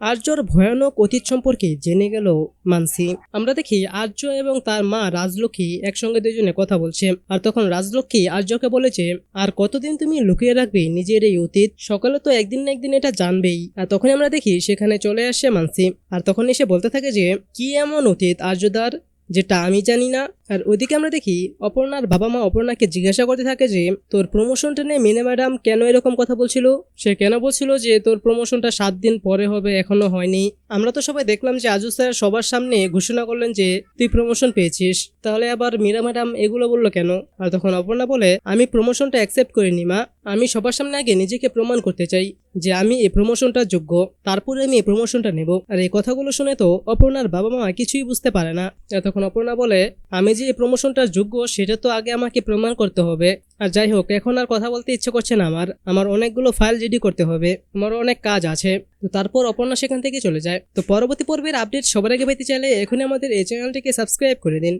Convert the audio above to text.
আর্যর ভয়ানক অতীত সম্পর্কে জেনে গেল মানসি। আমরা দেখি আর্য এবং তার মা রাজলক্ষ্মী একসঙ্গে দুজনে কথা বলছে। আর তখন রাজলক্ষ্মী আর্যকে বলেছে আর কতদিন তুমি লুকিয়ে রাখবে নিজের এই অতীত? সকালে তো একদিন না একদিন এটা জানবেই। আর তখন আমরা দেখি সেখানে চলে আসে মানসি। আর তখন এসে বলতে থাকে যে, কি এমন অতীত আর্যদার, যেটা আমি জানি না? আর ওইদিকে আমরা দেখি অপর্ণার বাবা মা অপর্ণাকে জিজ্ঞাসা করতে থাকে যে, তোর প্রমোশনটা নিয়ে মিনা ম্যাডাম কেন এরকম কথা বলছিল? সে কেন বলছিল যে, তোর প্রমোশনটা সাত দিন পরে হবে, এখনও হয়নি। আমরা তো সবাই দেখলাম যে আজু স্যার সবার সামনে ঘোষণা করলেন যে, তুই প্রমোশন পেয়েছিস। তাহলে আবার মীরা ম্যাডাম এগুলো বলল কেন? আর তখন অপর্ণা বলে, আমি প্রমোশনটা অ্যাকসেপ্ট করিনি, মা। আমি সবার সামনে আগে নিজেকে প্রমাণ করতে চাই যে, আমি এই প্রমোশনটা যোগ্য। তারপরে আমি এই প্রমোশনটা নেব। আর এই কথাগুলো শুনে তো অপর্ণার বাবা মা কিছুই বুঝতে পারে না। তখন অপর্ণা বলে, আমি যে এই প্রমোশনটার যোগ্য, সেটা তো আগে আমাকে প্রমাণ করতে হবে। আর যাই হোক, এখন আর কথা বলতে ইচ্ছে করছে না আমার। আমার অনেকগুলো ফাইল রেডি করতে হবে। আমার অনেক কাজ আছে। তো তারপর অপর্ণা সেখান থেকে চলে যায়। তো পরবর্তী পর্বের আপডেট সবার আগে পেতে চাইলে এখনই আমাদের এই চ্যানেলটিকে সাবস্ক্রাইব করে দিন।